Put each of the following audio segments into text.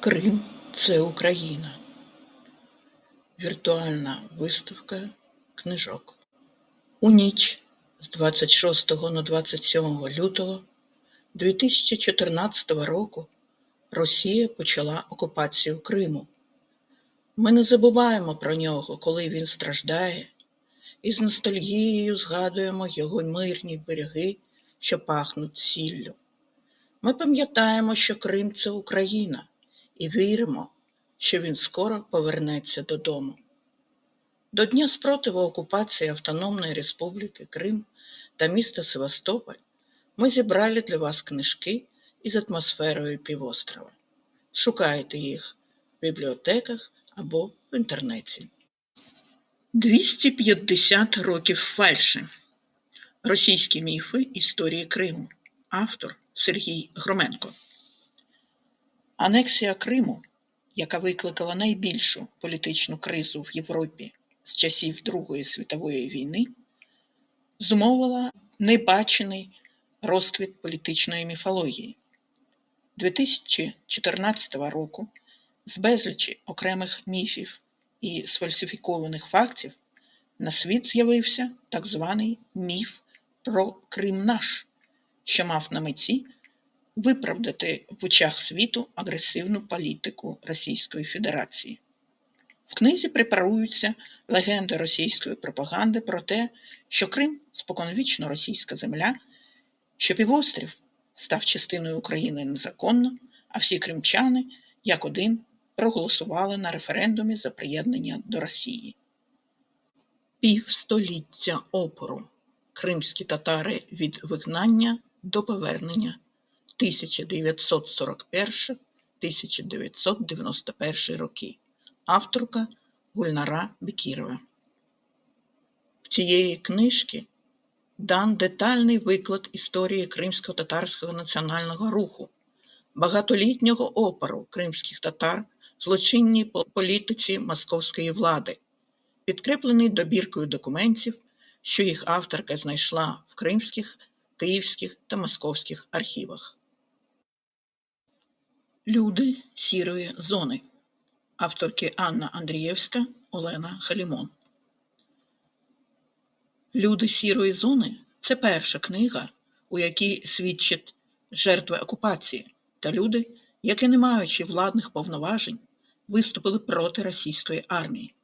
Крим це Україна. Віртуальна виставка книжок. У ніч з 26 на 27 лютого 2014 року Росія почала окупацію Криму. Ми не забуваємо про нього, коли він страждає, і з ностальгією згадуємо його мирні береги, що пахнуть сіллю. Ми пам'ятаємо, що Крим це Україна, і віримо, що він скоро повернеться додому. До Дня спротиву окупації Автономної Республіки Крим та міста Севастополь ми зібрали для вас книжки із атмосферою півострова. Шукайте їх в бібліотеках або в інтернеті. 250 років фальші. Російські міфи історії Криму. Автор Сергій Громенко. Анексія Криму, яка викликала найбільшу політичну кризу в Європі з часів Другої світової війни, зумовила небачений розквіт політичної міфології. 2014 року з безлічі окремих міфів і сфальсифікованих фактів на світ з'явився так званий міф про Крим наш, що мав на меті виправдати в очах світу агресивну політику Російської Федерації. В книзі препаруються легенди російської пропаганди про те, що Крим споконвічно російська земля, що півострів став частиною України незаконно, а всі кримчани, як один, проголосували на референдумі за приєднання до Росії. Півстоліття опору. Кримські татари від вигнання до повернення 1941-1991 роки. Авторка Гульнара Бекірова. В цієї книжки дан детальний виклад історії кримсько-татарського національного руху, багатолітнього опору кримських татар, злочинній політиці московської влади, підкріплений добіркою документів, що їх авторка знайшла в кримських, київських та московських архівах. Люди сірої зони. Авторки Анна Андрієвська, Олена Халімон. Люди сірої зони це перша книга, у якій свідчать жертви окупації та люди, які, не маючи владних повноважень, виступили проти російської армії.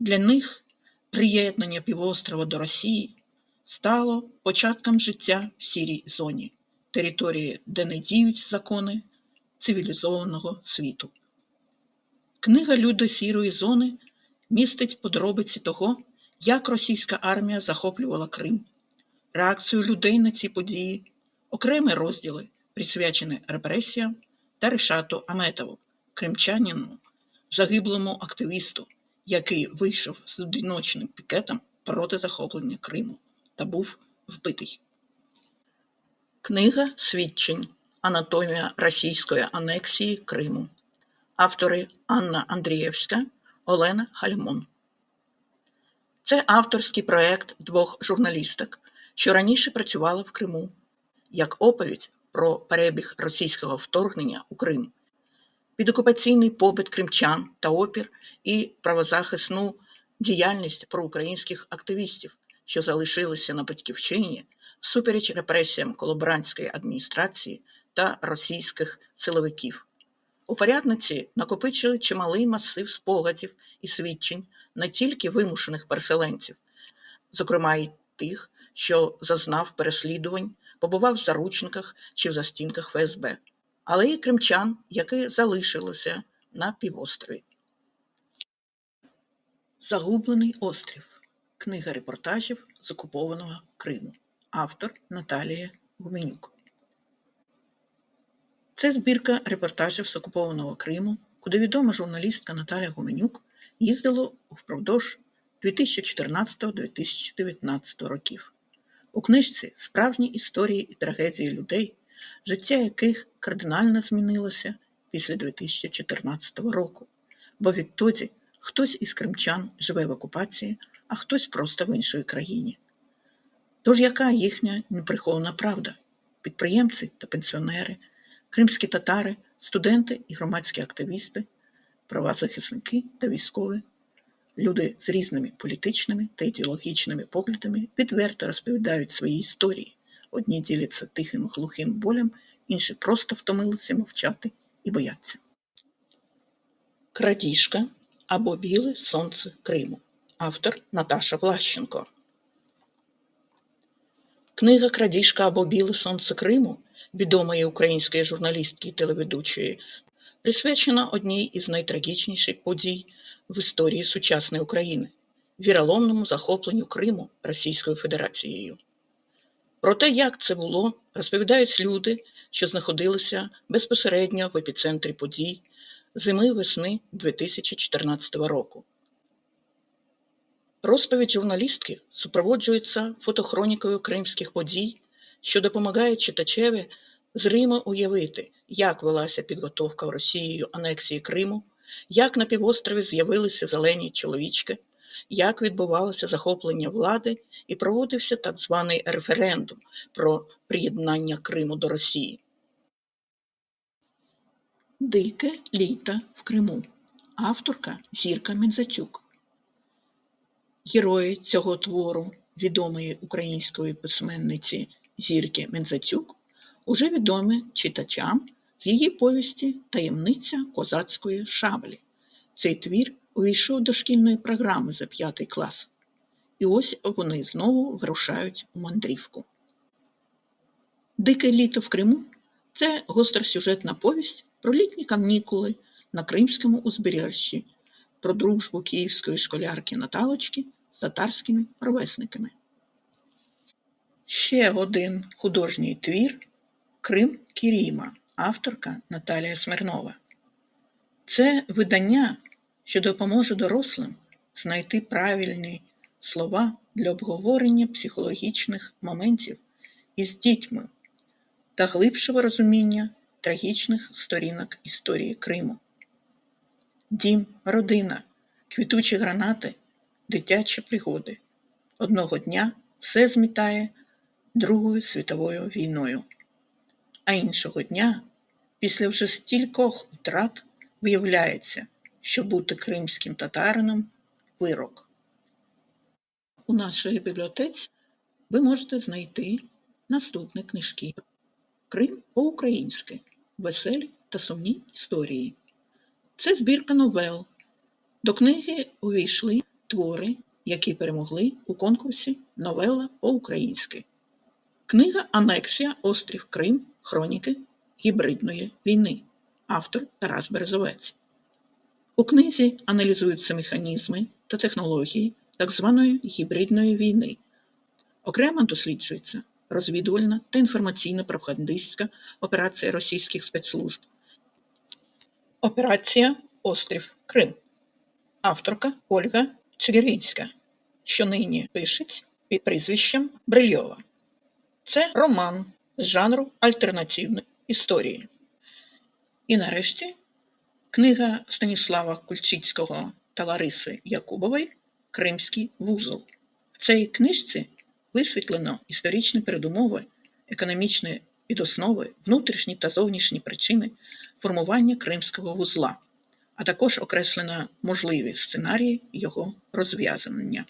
Для них приєднання півострова до Росії стало початком життя в сірій зоні, території, де не діють закони цивілізованого світу. Книга Люди сірої зони містить подробиці того, як російська армія захоплювала Крим, реакцію людей на ці події, окремі розділи, присвячені репресіям та Решату Аметову, кримчанину, загиблому активісту, який вийшов з одиночним пікетом проти захоплення Криму та був вбитий. Книга свідчень Анатомія російської анексії Криму. Автори Анна Андрієвська, Олена Хальмон. Це авторський проект двох журналісток, що раніше працювали в Криму, як оповідь про перебіг російського вторгнення у Крим, підокупаційний побит кримчан та опір і правозахисну діяльність проукраїнських активістів, що залишилися на батьківщині всупереч репресіям колаборантської адміністрації та російських силовиків. Упорядниці накопичили чималий масив спогадів і свідчень не тільки вимушених переселенців, зокрема й тих, що зазнав переслідувань, побував в заручниках чи в застінках ФСБ, але й кримчан, які залишилися на півострові. Загублений острів. Книга репортажів з окупованого Криму. Автор Наталія Гуменюк. Це збірка репортажів з окупованого Криму, куди відома журналістка Наталя Гуменюк їздила впродовж 2014-2019 років. У книжці справжні історії і трагедії людей, життя яких кардинально змінилося після 2014 року, бо відтоді хтось із кримчан живе в окупації, а хтось просто в іншій країні. Тож яка їхня неприхована правда? Підприємці та пенсіонери, кримські татари студенти і громадські активісти, правозахисники та військові, люди з різними політичними та ідеологічними поглядами відверто розповідають свої історії. Одні діляться тихим глухим болем, інші просто втомилися мовчати і бояться. Крадіжка або Біле сонце Криму. Автор Наташа Влащенко. Книга Крадіжка або Біле сонце Криму відомої української журналістки і телеведучої присвячена одній із найтрагічніших подій в історії сучасної України віроломному захопленню Криму Російською Федерацією. Про те, як це було, розповідають люди, що знаходилися безпосередньо в епіцентрі подій зими весни 2014 року. Розповідь журналістки супроводжується фотохронікою кримських подій, що допомагає читачеві зримо уявити, як велася підготовка Росією анексії Криму, як на півострові з'явилися зелені чоловічки, як відбувалося захоплення влади і проводився так званий референдум про приєднання Криму до Росії. Дике літо в Криму. Авторка Зірка Мензатюк. Герої цього твору відомої української письменниці Зірки Мензатюк уже відомі читачам з її повісті Таємниця козацької шаблі. Цей твір увійшов до шкільної програми за п'ятий клас. І ось вони знову вирушають у мандрівку. Дике літо в Криму це гостросюжетна повість про літні канікули на Кримському узбережжі, про дружбу київської школярки Наталочки з татарськими ровесниками. Ще один художній твір Крим Кіріма, авторка Наталія Смирнова. Це видання, що допоможе дорослим знайти правильні слова для обговорення психологічних моментів із дітьми та глибшого розуміння трагічних сторінок історії Криму. Дім, родина, квітучі гранати, дитячі пригоди. Одного дня все змітає Другою світовою війною. А іншого дня, після вже стількох втрат, виявляється, що бути кримським татарином вирок. У нашій бібліотеці ви можете знайти наступні книжки. Крим по-українськи. Веселі та сумні історії. Це збірка новел. До книги увійшли твори, які перемогли у конкурсі Новела по-українськи. Книга Анексія Острів Крим. Хроніки гібридної війни. Автор Тарас Березовець. У книзі аналізуються механізми та технології так званої гібридної війни. Окремо досліджується розвідувальна та інформаційно-пропагандистська операція російських спецслужб. Операція Острів Крим. Авторка Ольга Чигиринська, що нині пишеться під прізвищем Брильова. Це роман з жанру альтернативної історії. І нарешті книга Станіслава Кульчицького та Лариси Якубової Кримський вузол. В цій книжці висвітлено історичні передумови, економічні підоснови, внутрішні та зовнішні причини формування Кримського вузла, а також окреслено можливі сценарії його розв'язання.